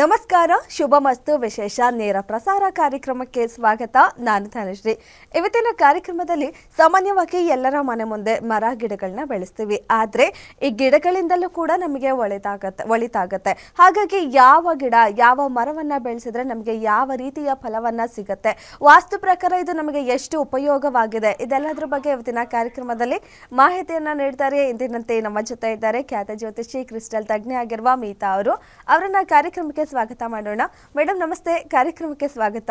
ನಮಸ್ಕಾರ, ಶುಭ ಮಸ್ತು, ವಿಶೇಷ ನೇರ ಪ್ರಸಾರ ಕಾರ್ಯಕ್ರಮಕ್ಕೆ ಸ್ವಾಗತ. ನಾನು ಧನಶ್ರೀ. ಇವತ್ತಿನ ಕಾರ್ಯಕ್ರಮದಲ್ಲಿ ಸಾಮಾನ್ಯವಾಗಿ ಎಲ್ಲರ ಮನೆ ಮುಂದೆ ಮರ ಗಿಡಗಳನ್ನ ಬೆಳೆಸ್ತೀವಿ. ಆದರೆ ಈ ಗಿಡಗಳಿಂದಲೂ ಕೂಡ ನಮಗೆ ಒಳಿತಾಗತ್ತೆ ಒಳಿತಾಗತ್ತೆ. ಹಾಗಾಗಿ ಯಾವ ಗಿಡ, ಯಾವ ಮರವನ್ನು ಬೆಳೆಸಿದ್ರೆ ನಮಗೆ ಯಾವ ರೀತಿಯ ಫಲವನ್ನು ಸಿಗುತ್ತೆ, ವಾಸ್ತು ಪ್ರಕಾರ ಇದು ನಮಗೆ ಎಷ್ಟು ಉಪಯೋಗವಾಗಿದೆ, ಇದೆಲ್ಲದರ ಬಗ್ಗೆ ಇವತ್ತಿನ ಕಾರ್ಯಕ್ರಮದಲ್ಲಿ ಮಾಹಿತಿಯನ್ನ ನೀಡ್ತಾರೆ. ಇಂದಿನಂತೆ ನಮ್ಮ ಜೊತೆ ಇದ್ದಾರೆ ಖ್ಯಾತ ಜ್ಯೋತಿಷಿ ಕ್ರಿಸ್ಟಲ್ ತಜ್ಞೆ ಆಗಿರುವ ಮೀತಾ ಅವರು. ಅವರನ್ನ ಕಾರ್ಯಕ್ರಮಕ್ಕೆ ಸ್ವಾಗತ ಮಾಡೋಣ. ಮೇಡಮ್ ನಮಸ್ತೆ. ಕಾರ್ಯಕ್ರಮಕ್ಕೆ ಸ್ವಾಗತ.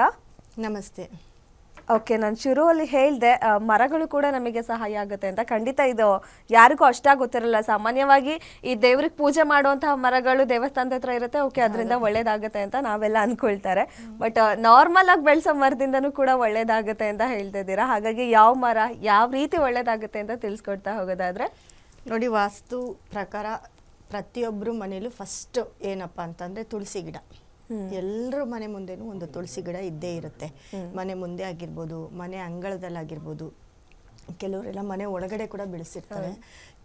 ನಮಸ್ತೆ. ಓಕೆ ನಾನು ಶುರುವಲ್ಲಿ ಹೇಳಿದೆ ಮರಗಳು ಕೂಡ ನಮಗೆ ಸಹಾಯ ಆಗುತ್ತೆ ಅಂತ. ಖಂಡಿತ ಇದು ಯಾರಿಗೂ ಅಷ್ಟಾಗಿ ಗೊತ್ತಿರಲ್ಲ. ಸಾಮಾನ್ಯವಾಗಿ ಈ ದೇವ್ರಿಗೆ ಪೂಜೆ ಮಾಡುವಂತಹ ಮರಗಳು ದೇವಸ್ಥಾನದ ಹತ್ರ ಇರುತ್ತೆ. ಓಕೆ ಅದರಿಂದ ಒಳ್ಳೇದಾಗುತ್ತೆ ಅಂತ ನಾವೆಲ್ಲ ಅನ್ಕೊಳ್ತಾರೆ. ಬಟ್ ನಾರ್ಮಲ್ ಆಗಿ ಬೆಳೆಸೋ ಮರದಿಂದನೂ ಕೂಡ ಒಳ್ಳೇದಾಗುತ್ತೆ ಅಂತ ಹೇಳ್ತಿದ್ದೀರಾ ಹಾಗಾಗಿ ಯಾವ ಮರ ಯಾವ ರೀತಿ ಒಳ್ಳೇದಾಗುತ್ತೆ ಅಂತ ತಿಳಿಸ್ಕೊಡ್ತಾ ಹೋಗೋದಾದ್ರೆ. ನೋಡಿ ವಾಸ್ತು ಪ್ರಕಾರ ಪ್ರತಿಯೊಬ್ಬರು ಮನೇಲೂ ಫಸ್ಟ್ ಏನಪ್ಪ ಅಂತಂದರೆ ತುಳಸಿ ಗಿಡ. ಎಲ್ಲರ ಮನೆ ಮುಂದೆನೂ ಒಂದು ತುಳಸಿ ಗಿಡ ಇದ್ದೇ ಇರುತ್ತೆ. ಮನೆ ಮುಂದೆ ಆಗಿರ್ಬೋದು ಮನೆ ಅಂಗಳದಲ್ಲಾಗಿರ್ಬೋದು. ಕೆಲವರೆಲ್ಲ ಮನೆ ಒಳಗಡೆ ಕೂಡ ಬೆಳೆಸಿರ್ತಾರೆ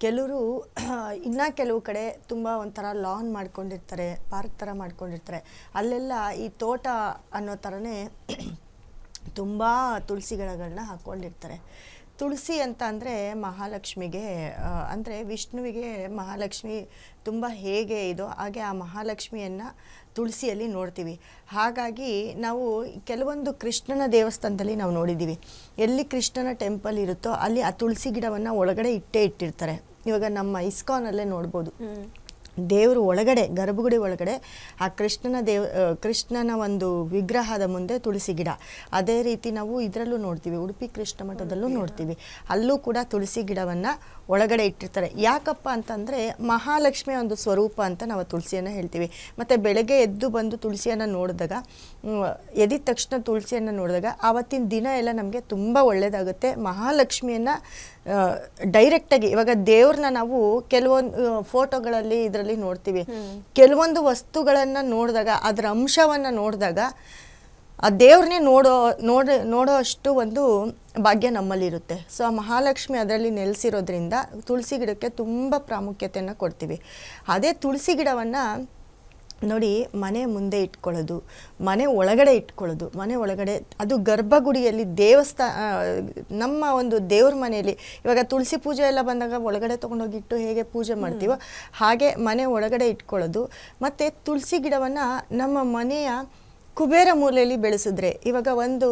ಕೆಲವರು ಇನ್ನ ಕೆಲವು ಕಡೆ ತುಂಬ ಒಂಥರ ಲಾನ್ ಮಾಡ್ಕೊಂಡಿರ್ತಾರೆ ಪಾರ್ಕ್ ಥರ ಮಾಡ್ಕೊಂಡಿರ್ತಾರೆ. ಅಲ್ಲೆಲ್ಲ ಈ ತೋಟ ಅನ್ನೋ ಥರನೇ ತುಂಬ ತುಳಸಿ ಗಿಡಗಳನ್ನ ಹಾಕ್ಕೊಂಡಿರ್ತಾರೆ. ತುಳಸಿ ಅಂತ ಅಂದರೆ ಮಹಾಲಕ್ಷ್ಮಿಗೆ ಅಂದರೆ ವಿಷ್ಣುವಿಗೆ ಮಹಾಲಕ್ಷ್ಮಿ ತುಂಬ ಹೇಗೆ ಇದೋ, ಹಾಗೆ ಆ ಮಹಾಲಕ್ಷ್ಮಿಯನ್ನು ತುಳಸಿಯಲ್ಲಿ ನೋಡ್ತೀವಿ. ಹಾಗಾಗಿ ನಾವು ಕೆಲವೊಂದು ಕೃಷ್ಣನ ದೇವಸ್ಥಾನದಲ್ಲಿ ನಾವು ನೋಡಿದ್ದೀವಿ. ಎಲ್ಲಿ ಕೃಷ್ಣನ ಟೆಂಪಲ್ ಇರುತ್ತೋ ಅಲ್ಲಿ ಆ ತುಳಸಿ ಗಿಡವನ್ನು ಒಳಗಡೆ ಇಟ್ಟೇ ಇಟ್ಟಿರ್ತಾರೆ. ಇವಾಗ ನಮ್ಮ ಇಸ್ಕಾನಲ್ಲೇ ನೋಡ್ಬೋದು. ದೇವರು ಒಳಗಡೆ ಗರ್ಭಗುಡಿ ಒಳಗಡೆ ಆ ಕೃಷ್ಣನ ದೇವ್ ಕೃಷ್ಣನ ಒಂದು ವಿಗ್ರಹದ ಮುಂದೆ ತುಳಸಿ ಗಿಡ. ಅದೇ ರೀತಿ ನಾವು ಇದರಲ್ಲೂ ನೋಡ್ತೀವಿ ಉಡುಪಿ ಕೃಷ್ಣ ಮಠದಲ್ಲೂ ನೋಡ್ತೀವಿ. ಅಲ್ಲೂ ಕೂಡ ತುಳಸಿ ಗಿಡವನ್ನು ಒಳಗಡೆ ಇಟ್ಟಿರ್ತಾರೆ. ಯಾಕಪ್ಪ ಅಂತಂದರೆ ಮಹಾಲಕ್ಷ್ಮಿಯ ಒಂದು ಸ್ವರೂಪ ಅಂತ ನಾವು ತುಳಸಿಯನ್ನು ಹೇಳ್ತೀವಿ. ಮತ್ತು ಬೆಳಗ್ಗೆ ಎದ್ದು ಬಂದು ತುಳಸಿಯನ್ನು ನೋಡಿದಾಗ ಎದಿದ ತಕ್ಷಣ ತುಳಸಿಯನ್ನು ನೋಡಿದಾಗ ಆವತ್ತಿನ ದಿನ ಎಲ್ಲ ನಮಗೆ ತುಂಬ ಒಳ್ಳೆಯದಾಗುತ್ತೆ ಮಹಾಲಕ್ಷ್ಮಿಯನ್ನು ಡೈರೆಕ್ಟಾಗಿ ಇವಾಗ ದೇವ್ರನ್ನ ನಾವು ಕೆಲವೊಂದು ಫೋಟೋಗಳಲ್ಲಿ ಇದರಲ್ಲಿ ನೋಡ್ತೀವಿ. ಕೆಲವೊಂದು ವಸ್ತುಗಳನ್ನು ನೋಡಿದಾಗ ಅದರ ಅಂಶವನ್ನ ನೋಡಿದಾಗ ಆ ದೇವ್ರನ್ನೇ ನೋಡೋ ನೋಡ ನೋಡೋ ಅಷ್ಟು ಒಂದು ಭಾಗ್ಯ ನಮ್ಮಲ್ಲಿರುತ್ತೆ. ಸೊ ಆ ಮಹಾಲಕ್ಷ್ಮಿ ಅದರಲ್ಲಿ ನೆಲೆಸಿರೋದ್ರಿಂದ ತುಳಸಿ ಗಿಡಕ್ಕೆ ತುಂಬ ಪ್ರಾಮುಖ್ಯತೆಯನ್ನು ಕೊಡ್ತೀವಿ. ಅದೇ ತುಳಸಿ ಗಿಡವನ್ನು ನೋಡಿ ಮನೆ ಮುಂದೆ ಇಟ್ಕೊಳ್ಳೋದು ಮನೆ ಒಳಗಡೆ ಇಟ್ಕೊಳ್ಳೋದು ಮನೆ ಒಳಗಡೆ ಅದು ಗರ್ಭಗುಡಿಯಲ್ಲಿ ದೇವಸ್ಥಾನ ನಮ್ಮ ಒಂದು ದೇವ್ರ ಮನೆಯಲ್ಲಿ ಇವಾಗ ತುಳಸಿ ಪೂಜೆ ಎಲ್ಲ ಬಂದಾಗ ಒಳಗಡೆ ತೊಗೊಂಡೋಗಿಟ್ಟು ಹೇಗೆ ಪೂಜೆ ಮಾಡ್ತೀವೋ ಹಾಗೆ ಮನೆ ಒಳಗಡೆ ಇಟ್ಕೊಳ್ಳೋದು. ಮತ್ತು ತುಳಸಿ ಗಿಡವನ್ನು ನಮ್ಮ ಮನೆಯ ಕುಬೇರ ಮೂಲೆಯಲ್ಲಿ ಬೆಳೆಸಿದ್ರೆ, ಇವಾಗ ಒಂದು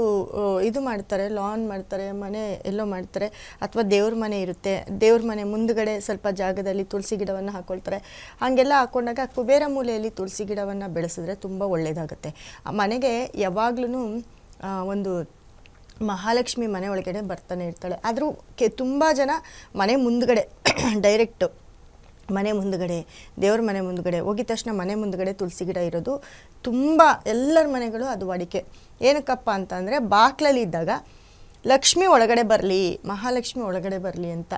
ಇದು ಮಾಡ್ತಾರೆ ಲಾನ್ ಮಾಡ್ತಾರೆ, ಮನೆ ಎಲ್ಲೋ ಮಾಡ್ತಾರೆ, ಅಥವಾ ದೇವ್ರ ಮನೆ ಇರುತ್ತೆ, ದೇವ್ರ ಮನೆ ಮುಂದುಗಡೆ ಸ್ವಲ್ಪ ಜಾಗದಲ್ಲಿ ತುಳಸಿ ಗಿಡವನ್ನು ಹಾಕೊಳ್ತಾರೆ. ಹಾಗೆಲ್ಲ ಹಾಕೊಂಡಾಗ ಕುಬೇರ ಮೂಲೆಯಲ್ಲಿ ತುಳಸಿ ಗಿಡವನ್ನು ಬೆಳೆಸಿದ್ರೆ ತುಂಬ ಒಳ್ಳೆಯದಾಗುತ್ತೆ ಮನೆಗೆ ಯಾವಾಗ್ಲೂ ಒಂದು ಮಹಾಲಕ್ಷ್ಮಿ ಮನೆ ಒಳಗಡೆ ಬರ್ತಾನೆ ಇರ್ತಾಳೆ. ಆದರೂ ಕೆ, ತುಂಬ ಜನ ಮನೆ ಮುಂದುಗಡೆ ಡೈರೆಕ್ಟು ಮನೆ ಮುಂದುಗಡೆ, ದೇವ್ರ ಮನೆ ಮುಂದುಗಡೆ, ಹೋಗಿದ ತಕ್ಷಣ ಮನೆ ಮುಂದುಗಡೆ ತುಳಸಿ ಗಿಡ ಇರೋದು ತುಂಬ ಎಲ್ಲರ ಮನೆಗಳು ಅದು ಅಡಿಕೆ ಏನಕ್ಕಪ್ಪ ಅಂತಂದರೆ ಬಾಕ್ಲಲ್ಲಿ ಇದ್ದಾಗ ಲಕ್ಷ್ಮಿ ಒಳಗಡೆ ಬರಲಿ, ಮಹಾಲಕ್ಷ್ಮಿ ಒಳಗಡೆ ಬರಲಿ ಅಂತ.